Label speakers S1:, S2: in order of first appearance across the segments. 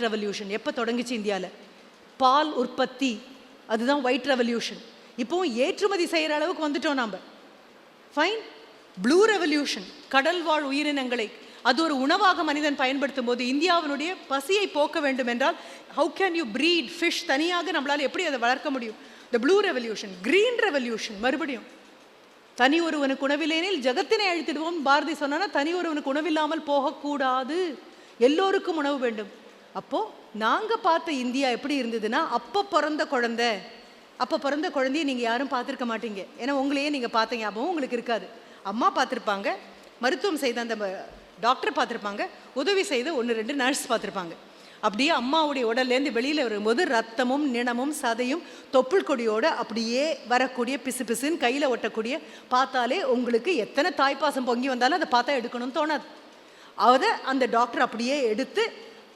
S1: White revolution எப்போ தொடங்குச்சு இந்தியாவில் பால் உற்பத்தி. அதுதான் ஒயிட் ரெவல்யூஷன் இப்போவும் ஏற்றுமதி செய்கிற அளவுக்கு வந்துட்டோம் நாம். ஃபைன் ப்ளூ ரெவல்யூஷன் கடல் வாழ் உயிரினங்களை. அது ஒரு உணவாக மனிதன் பயன்படுத்தும் போது இந்தியாவினுடைய பசியை போக்க வேண்டும் என்றால் how can you breed fish தனியாக நம்மளால் எப்படி அதை வளர்க்க முடியும்? The blue revolution green revolution மறுபடியும். தனி ஒருவனுக்கு உணவில்லேனில் ஜகத்தினை அழித்திடுவோம். பாரதி சொன்னா தனி ஒருவனுக்கு உணவில்லாமல் போகக்கூடாது. எல்லோருக்கும் உணவு வேண்டும். அப்போது நாங்கள் பார்த்த இந்தியா எப்படி இருந்ததுன்னா அப்போ பிறந்த குழந்தை. அப்போ பிறந்த குழந்தைய நீங்கள் யாரும் பார்த்துருக்க மாட்டீங்க. ஏன்னா உங்களையே நீங்கள் பார்த்த ஞாபகம் உங்களுக்கு இருக்காது. அம்மா பார்த்துருப்பாங்க மருத்துவம் செய்த அந்த டாக்டர் பார்த்துருப்பாங்க உதவி செய்த ஒன்று ரெண்டு நர்ஸ் பார்த்துருப்பாங்க. அப்படியே அம்மாவுடைய உடல்லேருந்து வெளியில் வரும்போது ரத்தமும் நிணமும் சதையும் தொப்புள் கொடியோடு அப்படியே வரக்கூடிய பிசு பிசுன்னு கையில் ஒட்டக்கூடிய பார்த்தாலே உங்களுக்கு எத்தனை தாய்ப்பாசம் பொங்கி வந்தாலும் அதை பார்த்தா எடுக்கணும்னு தோணாது. அதை அந்த டாக்டர் அப்படியே எடுத்து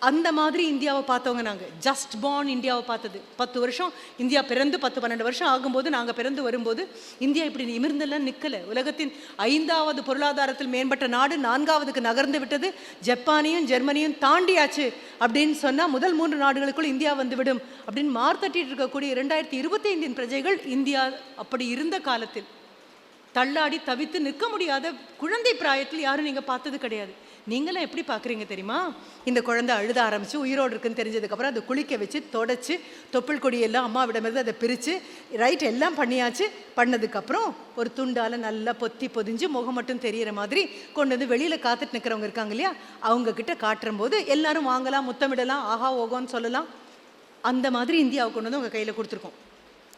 S1: அந்த மாதிரி இந்தியாவை பார்த்தவங்க நாங்கள் ஜஸ்ட் பார்ன் இந்தியாவை பார்த்தது. பத்து வருஷம் இந்தியா பிறந்து பத்து பன்னெண்டு வருஷம் ஆகும்போது நாங்கள் பிறந்து வரும்போது இந்தியா இப்படி நிமிர்ந்தெல்லாம் நிற்கலை உலகத்தின் ஐந்தாவது பொருளாதாரத்தில் மேம்பட்ட நாடு நான்காவதுக்கு நகர்ந்து விட்டது. ஜப்பானையும் ஜெர்மனியும் தாண்டியாச்சு அப்படின்னு சொன்னால் முதல் மூன்று நாடுகளுக்குள் இந்தியா வந்துவிடும் அப்படின்னு மார்த்தட்டிட்டு இருக்கக்கூடிய இரண்டாயிரத்தி இருபத்தைந்தின் பிரஜைகள் இந்தியா அப்படி இருந்த காலத்தில் தள்ளாடி தவித்து நிற்க முடியாத குழந்தை பிராயத்தில் யாரும் நீங்கள் பார்த்தது கிடையாது. நீங்களாம் எப்படி பார்க்குறீங்க தெரியுமா? இந்த குழந்தை அழுத ஆரம்பிச்சு உயிரோடு இருக்குன்னு தெரிஞ்சதுக்கப்புறம் அதை குளிக்க வச்சு தொடச்சி தொப்புள் கொடியெல்லாம் அம்மாவிடமிருந்து அதை பிரித்து ரைட் எல்லாம் பண்ணியாச்சு. பண்ணதுக்கப்புறம் ஒரு துண்டால் நல்லா பொத்தி பொதிஞ்சு முகம் மட்டும் தெரியிற மாதிரி கொண்டு வந்து வெளியில் காத்துட்டு நிற்கிறவங்க இருக்காங்க இல்லையா? அவங்க கிட்ட காட்டுற போது எல்லாரும் வாங்கலாம் முத்தமிடலாம் ஆஹா ஓகோன்னு சொல்லலாம். அந்த மாதிரி இந்தியாவை கொண்டு வந்து உங்கள் கையில் கொடுத்துருக்கோம்.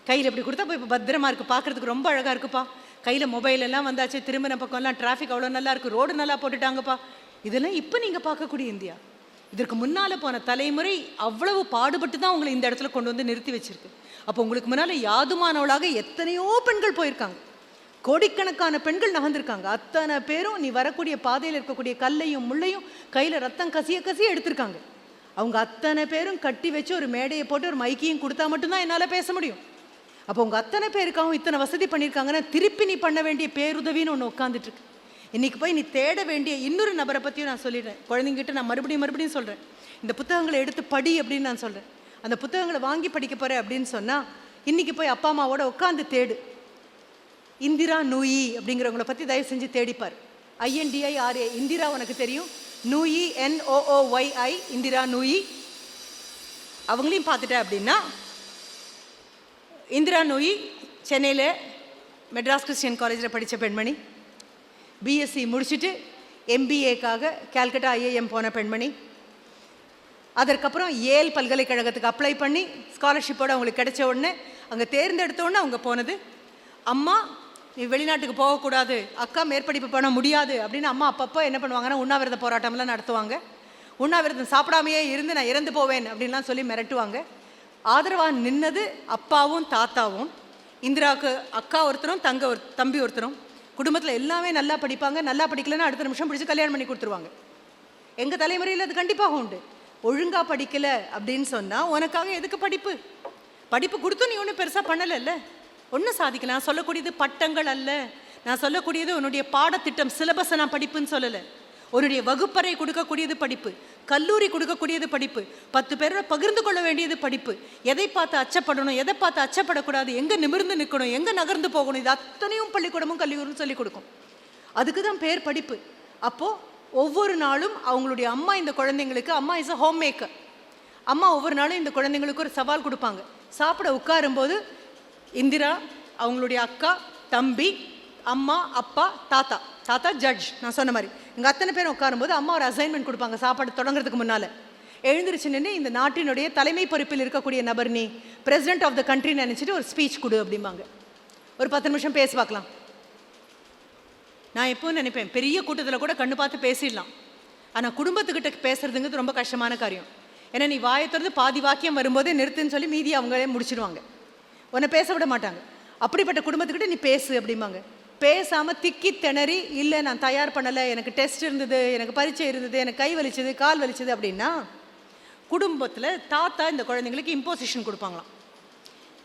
S1: கையில் இப்படி கொடுத்தா இப்போ பத்திரமா இருக்கு பார்க்குறதுக்கு ரொம்ப அழகா இருக்குப்பா. கையில் மொபைல் எல்லாம் வந்தாச்சு திரும்பின பக்கம்லாம் டிராஃபிக் அவ்வளோ நல்லா இருக்குது ரோடு நல்லா போட்டுட்டாங்கப்பா. இதெல்லாம் இப்போ நீங்கள் பார்க்கக்கூடிய இந்தியா. இதற்கு முன்னால் போன தலைமுறை அவ்வளவு பாடுபட்டு தான் உங்களை இந்த இடத்துல கொண்டு வந்து நிறுத்தி வச்சிருக்கு. அப்போ உங்களுக்கு முன்னால் யாதுமானவளாக எத்தனையோ பெண்கள் போயிருக்காங்க. கோடிக்கணக்கான பெண்கள் நகர்ந்திருக்காங்க. அத்தனை பேரும் நீ வரக்கூடிய பாதையில் இருக்கக்கூடிய கல்லையும் முள்ளையும் கையில் ரத்தம் கசிய கசிய எடுத்திருக்காங்க. அவங்க அத்தனை பேரும் கட்டி வச்சு ஒரு மேடையை போட்டு ஒரு மைக்கையும் கொடுத்தா மட்டும்தான் என்னால் பேச முடியும். அப்போ உங்கள் அத்தனை பேருக்காகவும் இத்தனை வசதி பண்ணியிருக்காங்கன்னா திருப்பி நீ பண்ண வேண்டிய பேருதவின்னு ஒன்று உட்காந்துட்டு இருக்கு. இன்றைக்கி போய் நீ தேட வேண்டிய இன்னொரு நபரை பற்றியும் நான் சொல்லிடுறேன். குழந்தைங்கிட்ட நான் மறுபடியும் மறுபடியும் சொல்கிறேன் இந்த புத்தகங்களை எடுத்து படி அப்படின்னு நான் சொல்கிறேன் அந்த புத்தகங்களை வாங்கி படிக்க போகிறேன் அப்படின்னு சொன்னால் இன்றைக்கி போய் அப்பா அம்மாவோட உட்காந்து தேடு. இந்திரா நூயி அப்படிங்கிறவங்கள பற்றி தயவு செஞ்சு தேடிப்பார். ஐஎன்டிஐ ஆர்ஏ இந்திரா உனக்கு தெரியும்? நூயி என்ஓஓஒய்ஐ இந்திரா நூயி. அவங்களையும் பார்த்துட்டேன் அப்படின்னா இந்திரா நூயி சென்னையில் மெட்ராஸ் கிறிஸ்டியன் காலேஜில் படித்த பெண்மணி. பிஎஸ்சி முடிச்சுட்டு எம்பிஏக்காக கேல்கட்டா ஐஏஎம் போன பெண்மணி. அதற்கப்புறம் ஏல் பல்கலைக்கழகத்துக்கு அப்ளை பண்ணி ஸ்காலர்ஷிப்போடு அவங்களுக்கு கிடைச்ச உடனே அங்கே தேர்ந்தெடுத்தோடனே அவங்க போனது. அம்மா நீ வெளிநாட்டுக்கு போகக்கூடாது. அக்கா மேற்படிப்பு பண்ண முடியாது. அப்படின்னு அம்மா அப்பப்போ என்ன பண்ணுவாங்கன்னா உண்ணாவிரத போராட்டம்லாம் நடத்துவாங்க. உண்ணாவிரதம் சாப்பிடாமையே இருந்து நான் இறந்து போவேன். அப்படின்லாம் சொல்லி மிரட்டுவாங்க. ஆதரவாக நின்னது அப்பாவும் தாத்தாவும். இந்திராவுக்கு அக்கா ஒருத்தரும் தங்க ஒரு தம்பி ஒருத்தரும். குடும்பத்தில் எல்லாமே நல்லா படிப்பாங்க நல்லா படிக்கலைன்னா அடுத்த நிமிஷம் பிடிச்சி கல்யாணம் பண்ணி கொடுத்துருவாங்க. எங்கள் தலைமுறையில் அது கண்டிப்பாக உண்டு. ஒழுங்காக படிக்கலை அப்படின்னு சொன்னால் உனக்காக எதுக்கு படிப்பு? படிப்பு கொடுத்து நீ ஒன்றும் பெருசாக பண்ணலைல்ல. ஒன்றும் சாதிக்கல. நான் சொல்லக்கூடியது பட்டங்கள் அல்ல. நான் சொல்லக்கூடியது உன்னுடைய பாடத்திட்டம் சிலபஸை நான் படிப்புன்னு சொல்லலை. உன்னுடைய வகுப்பறை கொடுக்கக்கூடியது படிப்பு. கல்லூரி கொடுக்கக்கூடியது படிப்பு. பத்து பேரோட பகிர்ந்து கொள்ள வேண்டியது படிப்பு. எதை பார்த்து அச்சப்படணும் எதை பார்த்து அச்சப்படக்கூடாது எங்கே நிமிர்ந்து நிற்கணும் எங்கே நகர்ந்து போகணும் இது அத்தனையும் பள்ளிக்கூடமும் கல்லூரியும் சொல்லிக் கொடுக்கும். அதுக்கு தான் பேர் படிப்பு. அப்போது ஒவ்வொரு நாளும் அவங்களுடைய அம்மா இந்த குழந்தைங்களுக்கு அம்மா இஸ் அ ஹோம் மேக்கர் அம்மா ஒவ்வொரு நாளும் இந்த குழந்தைங்களுக்கு ஒரு சவால் கொடுப்பாங்க. சாப்பிட உட்காரும்போது இந்திரா அவங்களுடைய அக்கா தம்பி அம்மா அப்பா தாத்தா. தாத்தா ஜட்ஜ் நான் சொன்ன மாதிரி. இங்கே அத்தனை பேர் உட்காரும்போது அம்மா ஒரு அசைன்மெண்ட் கொடுப்பாங்க சாப்பாடு தொடங்குறதுக்கு முன்னால். எழுந்திருச்சு நின்று இந்த நாட்டினுடைய தலைமை பொறுப்பில் இருக்கக்கூடிய நபர் நீ பிரசிடென்ட் ஆஃப் த கண்ட்ரி நினச்சிட்டு ஒரு ஸ்பீச் கொடு அப்படிம்பாங்க. ஒரு பத்து நிமிஷம் பேசி பார்க்கலாம். நான் எப்பவும் நினைப்பேன் பெரிய கூட்டத்தில் கூட கண்ணு பார்த்து பேசிடலாம். ஆனால் குடும்பத்துக்கிட்ட பேசுறதுங்கிறது ரொம்ப கஷ்டமான காரியம். ஏன்னா நீ வாயை திறந்து பாதி வாக்கியம் வரும்போதே நிறுத்துன்னு சொல்லி மீதி அவங்களே முடிச்சிடுவாங்க உன்னை பேச விட மாட்டாங்க. அப்படிப்பட்ட குடும்பத்துக்கிட்ட நீ பேசு அப்படிம்பாங்க. பேசாமல் திக்கி திணறி இல்லை நான் தயார் பண்ணலை. எனக்கு டெஸ்ட் இருந்தது எனக்கு பரீட்சை இருந்தது எனக்கு கை வலிச்சது கால் வலிச்சது அப்படின்னா குடும்பத்தில் தாத்தா இந்த குழந்தைங்களுக்கு இம்போசிஷன் கொடுப்பாங்களாம்.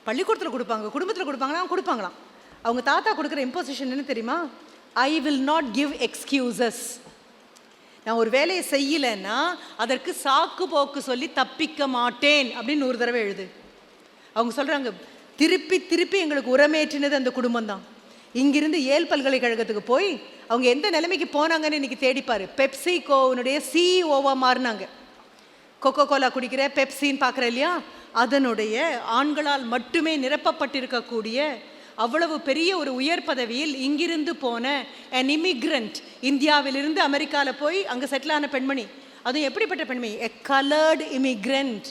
S1: பள்ளிக்கூடத்தில் கொடுப்பாங்க குடும்பத்தில் கொடுப்பாங்களா கொடுப்பாங்களாம். அவங்க தாத்தா கொடுக்குற இம்போசிஷன் என்ன தெரியுமா? I will not give excuses நான் ஒரு வேலையை செய்யலைன்னா அதற்கு சாக்கு போக்கு சொல்லி தப்பிக்க மாட்டேன் அப்படின்னு ஒரு தடவை எழுது. அவங்க சொல்கிறாங்க திருப்பி திருப்பி எங்களுக்கு உரமேற்றினது அந்த குடும்பம் தான் இங்கிருந்து ஏல் பல்கலைக்கழகத்துக்கு போய் அவங்க எந்த நிலைமைக்கு போனாங்கன்னு இன்னைக்கு பெப்சி கோவனுடைய சிஇஓவாக மாறினாங்க. கொக்கோ கோலா குடிக்கிற பெப்சின்னு பார்க்குற இல்லையா? அதனுடைய ஆண்களால் மட்டுமே நிரப்பப்பட்டிருக்கக்கூடிய அவ்வளவு பெரிய ஒரு உயர் பதவியில் இங்கிருந்து போன அன் இமிக்ரண்ட் இந்தியாவிலிருந்து அமெரிக்காவில் போய் அங்கே செட்டில் ஆன பெண்மணி. அதுவும் எப்படிப்பட்ட பெண்மணி? எ கலர்டு இமிக்ரண்ட்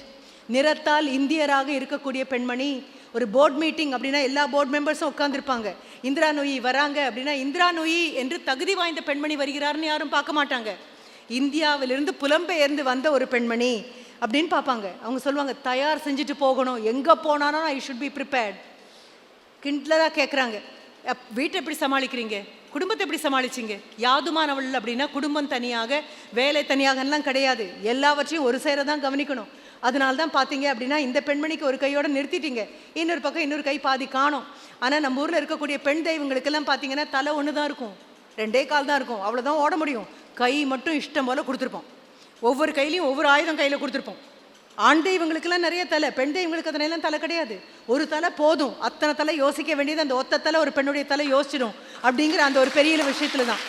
S1: நிறத்தால் இந்தியராக இருக்கக்கூடிய பெண்மணி. ஒரு போர்ட் மீட்டிங் அப்படின்னா எல்லா போர்ட் மெம்பர்ஸும் உட்காந்துருப்பாங்க இந்திரா நொயி வராங்க அப்படின்னா இந்திரா நொயி என்று தகுதி வாய்ந்த பெண்மணி வருகிறாருன்னு யாரும் பார்க்க மாட்டாங்க. இந்தியாவிலிருந்து புலம்பெயர்ந்து வந்த ஒரு பெண்மணி அப்படின்னு பார்ப்பாங்க. அவங்க சொல்லுவாங்க தயார் செஞ்சுட்டு போகணும். எங்கே போனாலும் ஐ ஷுட் பி ப்ரிப்பேர்ட் கிண்ட்லராக கேட்குறாங்க வீட்டை எப்படி சமாளிக்கிறீங்க? குடும்பத்தை எப்படி சமாளிச்சீங்க? யாதுமானவள் அப்படின்னா குடும்பம் தனியாக வேலை தனியாகலாம் கிடையாது. எல்லாவற்றையும் ஒரு சேர தான் கவனிக்கணும். அதனால தான் பார்த்தீங்க அப்படின்னா இந்த பெண்மணிக்கு ஒரு கையோடு நிறுத்திட்டீங்க. இன்னொரு பக்கம் இன்னொரு கை பாதி காணும். ஆனால் நம்ம ஊரில் இருக்கக்கூடிய பெண் தெய்வங்களுக்கெல்லாம் பார்த்தீங்கன்னா தலை ஒன்று தான் இருக்கும். ரெண்டே கால் தான் இருக்கும். அவ்வளோதான் ஓட முடியும். கை மட்டும் இஷ்டம் போல் கொடுத்துருப்போம். ஒவ்வொரு கையிலையும் ஒவ்வொரு ஆயுதம் கையில் கொடுத்துருப்போம். ஆண் தெய்வங்களுக்கெல்லாம் நிறைய தலை பெண் தெய்வங்களுக்கு அதனையெல்லாம் தலை கிடையாது. ஒரு தலை போதும். அத்தனை தலை யோசிக்க வேண்டியது அந்த ஒத்த தலை ஒரு பெண்ணுடைய தலை யோசிச்சிடும் அப்படிங்கிற அந்த ஒரு பெரிய விஷயத்துல தான்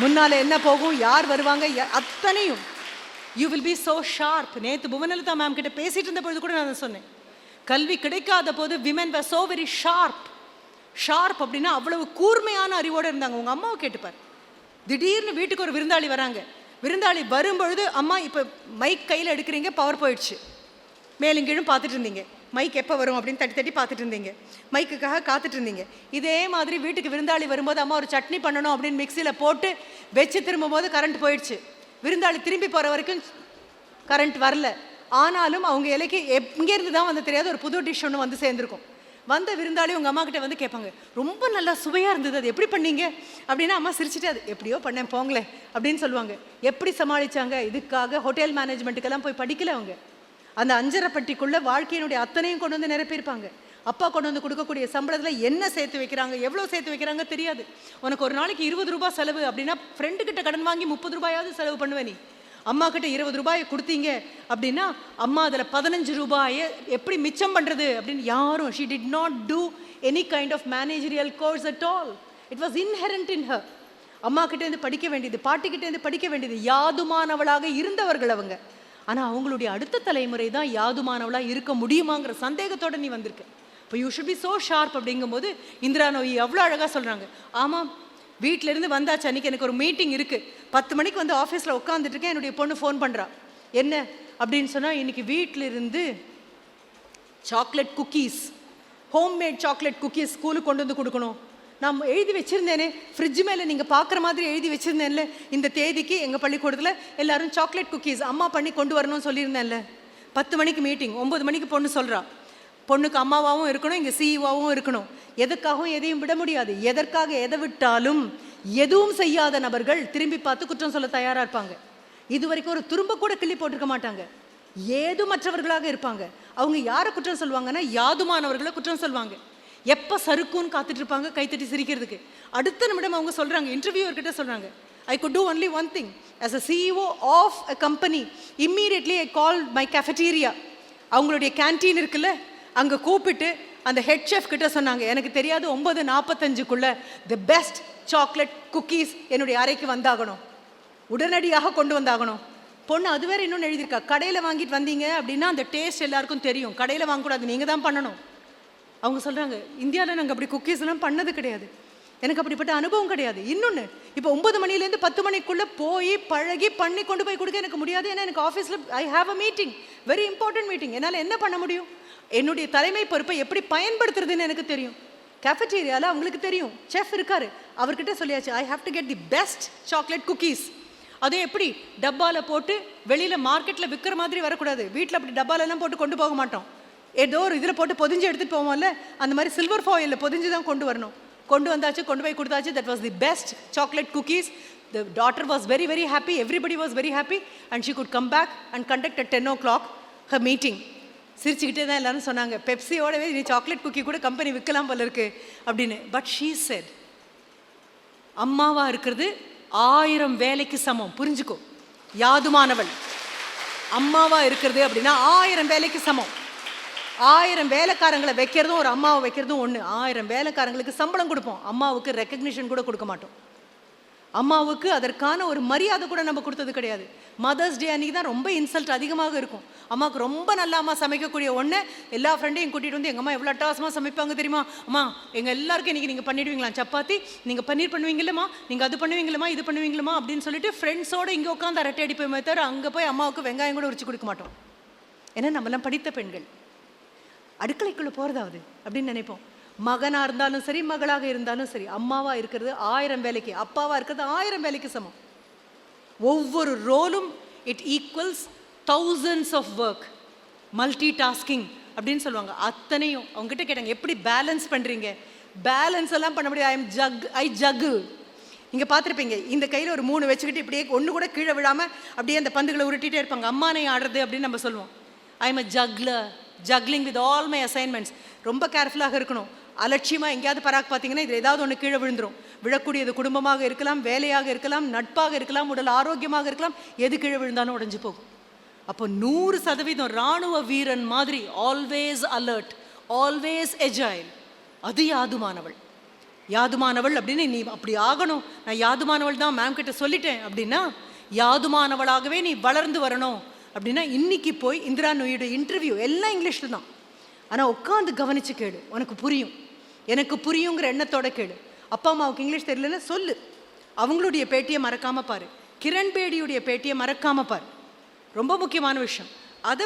S1: முன்னால் என்ன போகும்? யார் வருவாங்க? அத்தனையும். You will be so sharp நேற்று புவனலதா மேம் கிட்ட பேசிட்டு இருந்த பொழுது கூட நான் சொன்னேன். கல்வி கிடைக்காத போது women were so very sharp sharp அப்படின்னா அவ்வளவு கூர்மையான அறிவோடு இருந்தாங்க. உங்கள் அம்மாவை கேட்டுப்பார் திடீர்னு வீட்டுக்கு ஒரு விருந்தாளி வராங்க. விருந்தாளி வரும்பொழுது அம்மா இப்போ மைக் கையில் எடுக்கிறீங்க பவர் போயிடுச்சு. மேலும் கீழும் பார்த்துட்டு இருந்தீங்க. மைக் எப்போ வரும்? அப்படின்னு தட்டி தட்டி பார்த்துட்டு இருந்தீங்க. மைக்குக்காக காத்துட்டு இருந்தீங்க. இதே மாதிரி வீட்டுக்கு விருந்தாளி வரும்போது அம்மா ஒரு சட்னி பண்ணணும் அப்படின்னு மிக்சியில் போட்டு வச்சு திரும்பும்போது கரண்ட் போயிடுச்சு. விருந்தாளி திரும்பி போகிற வரைக்கும் கரண்ட் வரல. ஆனாலும் அவங்க இலைக்கு எங்கேருந்து தான் வந்து தெரியாத ஒரு புது டிஷ் ஒன்று வந்து சேர்ந்துருக்கும். வந்த விருந்தாளி உங்கள் அம்மா கிட்ட வந்து கேட்பாங்க ரொம்ப நல்லா சுவையாக இருந்தது அது எப்படி பண்ணீங்க? அப்படின்னா அம்மா சிரிச்சிட்டு அது எப்படியோ பண்ணேன் போங்களேன் அப்படின்னு சொல்லுவாங்க. எப்படி சமாளிச்சாங்க? இதுக்காக ஹோட்டல் மேனேஜ்மெண்ட்டுக்கெல்லாம் போய் படிக்கல அவங்க. அந்த அஞ்சரை பட்டிக்குள்ளே வாழ்க்கையினுடைய அத்தனையும் கொண்டு வந்து நிரப்பியிருப்பாங்க. அப்பா கொண்டு வந்து கொடுக்கக்கூடிய சம்பளத்தில் என்ன சேர்த்து வைக்கிறாங்க எவ்வளோ சேர்த்து வைக்கிறாங்க தெரியாது. உனக்கு ஒரு நாளைக்கு இருபது ரூபாய் செலவு அப்படின்னா ஃப்ரெண்டு கிட்ட கடன் வாங்கி முப்பது ரூபாயாவது செலவு பண்ணுவேன் நீ. அம்மா கிட்ட இருபது ரூபாயை கொடுத்தீங்க அப்படின்னா அம்மா அதில் பதினஞ்சு ரூபாயை எப்படி மிச்சம் பண்ணுறது அப்படின்னு யாரும் she did not do any kind of managerial course at all it was inherent in her அம்மா கிட்டேருந்து படிக்க வேண்டியது பாட்டிக்கிட்டேருந்து படிக்க வேண்டியது யாதுமானவளாக இருந்தவர்கள் அவங்க. ஆனால் அவங்களுடைய அடுத்த தலைமுறை தான் யாதுமானவளாக இருக்க முடியுமாங்கிற சந்தேகத்தோட நீ வந்திருக்க. இப்போ you should be so sharp அப்படிங்கும்போது இந்திரா நோய் எவ்வளோ அழகாக சொல்கிறாங்க ஆமாம் வீட்டிலேருந்து வந்தாச்சு. அன்னைக்கு எனக்கு ஒரு மீட்டிங் இருக்குது பத்து மணிக்கு வந்து ஆஃபீஸில் உட்காந்துட்டு இருக்கேன் என்னுடைய பொண்ணு ஃபோன் பண்ணுறா என்ன? அப்படின்னு சொன்னால் இன்றைக்கி வீட்டிலிருந்து chocolate cookies homemade chocolate cookies ஸ்கூலுக்கு கொண்டு வந்து கொடுக்கணும். நான் எழுதி வச்சுருந்தேனே. ஃப்ரிட்ஜ் மேலே நீங்கள் பார்க்குற மாதிரி எழுதி வச்சுருந்தேன்ல. இந்த தேதிக்கு எங்கள் பள்ளிக்கூடத்தில் எல்லோரும் சாக்லேட் குக்கீஸ் அம்மா பண்ணி கொண்டு வரணும்னு சொல்லியிருந்தேன்ல. பத்து மணிக்கு மீட்டிங் ஒம்பது மணிக்கு பொண்ணு சொல்கிறா பொண்ணுக்கு அம்மாவாகவும் இருக்கணும் இங்கே சிஇஓவாகவும் இருக்கணும். எதுக்காகவும் எதையும் விட முடியாது. எதற்காக எதை விட்டாலும் எதுவும் செய்யாத நபர்கள் திரும்பி பார்த்து குற்றம் சொல்ல தயாராக இருப்பாங்க. இது வரைக்கும் ஒரு துரும்ப கூட கிள்ளி போட்டிருக்க மாட்டாங்க. ஏதுமற்றவர்களாக இருப்பாங்க. அவங்க யாரை குற்றம் சொல்லுவாங்கன்னா யாதுமானவர்களை குற்றம் சொல்லுவாங்க. எப்போ சறுக்குன்னு காத்துட்டு இருப்பாங்க கைத்தட்டி சிரிக்கிறதுக்கு. அடுத்த நிமிடம் அவங்க சொல்கிறாங்க இன்டர்வியூவர்கிட்ட சொல்கிறாங்க I could do only one thing as a CEO of a company immediately I call my cafeteria அவங்களுடைய கேன்டீன் இருக்குல்ல அங்கே கூப்பிட்டு அந்த ஹெட் கிட்ட சொன்னாங்க எனக்கு தெரியாது ஒன்பது நாற்பத்தஞ்சுக்குள்ள தி பெஸ்ட் சாக்லேட் குக்கீஸ் என்னுடைய அறைக்கு வந்தாகணும். உடனடியாக கொண்டு வந்தாகணும். பொண்ணு அது வேற இன்னொன்று எழுதியிருக்கா கடையில் வாங்கிட்டு வந்தீங்க அப்படின்னா அந்த டேஸ்ட் எல்லாருக்கும் தெரியும். கடையில் வாங்கக்கூடாது நீங்கள் தான் பண்ணணும். அவங்க சொல்கிறாங்க இந்தியாவில் நாங்கள் அப்படி குக்கீஸ்லாம் பண்ணது கிடையாது. எனக்கு அப்படிப்பட்ட அனுபவம் கிடையாது. இன்னொன்று இப்போ ஒன்பது மணிலேருந்து பத்து மணிக்குள்ளே போய் பழகி பண்ணி கொண்டு போய் கொடுக்க எனக்கு முடியாது ஏன்னா எனக்கு ஆஃபீஸில் I have a meeting very important meeting என்னால் என்ன பண்ண முடியும்? என்னுடைய தலைமை பொறுப்பை எப்படி பயன்படுத்துறதுன்னு எனக்கு தெரியும். கேஃபட்டீரியாவில் அவங்களுக்கு தெரியும். செஃப் இருக்காரு. அவர்கிட்ட சொல்லியாச்சு I have to get the best chocolate cookies அதுவும் எப்படி? டப்பாவில் போட்டு வெளியில் மார்க்கெட்டில் விற்கிற மாதிரி வரக்கூடாது. வீட்டில் அப்படி டப்பாலெல்லாம் போட்டு கொண்டு போக மாட்டோம். ஏதோ ஒரு இதில் போட்டு பொதிஞ்சு எடுத்துகிட்டு போவோம்ல அந்த மாதிரி சில்வர் ஃபாயிலில் பொதிஞ்சு தான் கொண்டு வரணும். கொண்டு வந்தாச்சு கொண்டு போய் கொடுத்தாச்சு. That was the best chocolate cookies the daughter was very very happy everybody was very happy and she could come back and conduct at ten o'clock her meeting சிரிச்சுக்கிட்டே தான் எல்லாரும் சொன்னாங்க பெப்சியோடவே நீ சாக்லேட் குக்கி கூட கம்பெனி விற்கலாம் போல இருக்கு. அப்படின்னு. பட் ஷீ செட் அம்மாவாக இருக்கிறது ஆயிரம் வேலைக்கு சமம். புரிஞ்சுக்கோ. யாதுமானவள். அம்மாவாக இருக்கிறது அப்படின்னா ஆயிரம் வேலைக்கு சமம். ஆயிரம் வேலைக்காரங்களை வைக்கிறதும் ஒரு அம்மாவை வைக்கிறதும் ஒன்று ஆயிரம் வேலைக்காரங்களுக்கு சம்பளம் கொடுப்போம். அம்மாவுக்கு ரெக்கக்னிஷன் கூட கொடுக்க மாட்டோம். அம்மாவுக்கு அதற்கான ஒரு மரியாதை கூட நம்ம கொடுத்தது கிடையாது. மதர்ஸ் டே அன்னைக்கு தான் ரொம்ப இன்சல்ட் அதிகமாக இருக்கும். அம்மாவுக்கு ரொம்ப நல்ல அம்மா சமைக்கக்கூடிய ஒன்று எல்லா ஃப்ரெண்டையும் கூட்டிகிட்டு வந்து எங்கள் அம்மா எவ்வளோ அட்டாசமாக சமைப்பாங்க தெரியுமா? அம்மா எங்கள் எல்லாருக்கும் இன்றைக்கி நீங்கள் பண்ணிடுவீங்களா? சப்பாத்தி? நீங்கள் பன்னீர் பண்ணுவீங்களம்மா நீங்கள் அது பண்ணுவீங்களம்மா இது பண்ணுவீங்களம்மா அப்படின்னு சொல்லிட்டு ஃப்ரெண்ட்ஸோடு இங்கே உட்காந்து அரட்டை அடிப்போமே தவிர அங்கே போய் அம்மாவுக்கு வெங்காயம் கூட உரிச்சு கொடுக்க மாட்டோம். ஏன்னா நம்மலாம் படித்த பெண்கள். அடுக்கலைக்குள்ளே போகிறதாவது அப்படின்னு நினைப்போம். மகனாக இருந்தாலும் சரி மகளாக இருந்தாலும் சரி அம்மாவாக இருக்கிறது ஆயிரம் வேலைக்கு அப்பாவாக இருக்கிறது ஆயிரம் வேலைக்கு சமம். ஒவ்வொரு ரோலும் it equals thousands of work multitasking அப்படின்னு சொல்லுவாங்க. அத்தனையும் அவங்ககிட்ட கேட்டாங்க எப்படி பேலன்ஸ் பண்ணுறீங்க பேலன்ஸ் எல்லாம் பண்ண முடியும் ஐ எம் ஜக் ஐ ஜகு நீங்கள் பார்த்துருப்பீங்க இந்த கையில் ஒரு மூணு வச்சுக்கிட்டு இப்படியே ஒன்று கூட கீழே விழாமல் அப்படியே அந்த பந்துகளை உருட்டிகிட்டே இருப்பாங்க. அம்மானை ஆடுறது அப்படின்னு நம்ம சொல்லுவோம். I am a juggler juggling with all my assignments ரொம்ப கேர்ஃபுல்லாக இருக்கணும். அலட்சியமாக எங்கேயாவது பராக் பார்த்தீங்கன்னா இதில் ஏதாவது ஒன்று கீழே விழுந்துரும். விழக்கூடியது குடும்பமாக இருக்கலாம் வேலையாக இருக்கலாம் நட்பாக இருக்கலாம் உடல் ஆரோக்கியமாக இருக்கலாம் எது கீழே விழுந்தாலும் உடஞ்சி போகும். அப்போ நூறு சதவீதம் ராணுவ வீரன் மாதிரி ஆல்வேஸ் அலர்ட் ஆல்வேஸ் எஜைல் அது யாதுமானவள். யாதுமானவள் அப்படின்னு நீ அப்படி ஆகணும். நான் யாதுமானவள் தான் மேம் கிட்ட சொல்லிட்டேன் அப்படின்னா யாதுமானவளாகவே நீ வளர்ந்து வரணும். அப்படின்னா இன்னைக்கு போய் இந்திரா நோயோட இன்டர்வியூ எல்லாம் இங்கிலீஷில் தான். ஆனால் உட்காந்து கவனிச்சு கேடு உனக்கு புரியும். எனக்கு புரியுங்கிற எண்ணத்தோட கேடு அப்பா அம்மாவுக்கு இங்கிலீஷ் தெரியலன்னா சொல்லு. அவங்களுடைய பேட்டியை மறக்காம பாரு. கிரண் பேடியுடைய பேட்டியை மறக்காம பாரு. ரொம்ப முக்கியமான விஷயம். அதை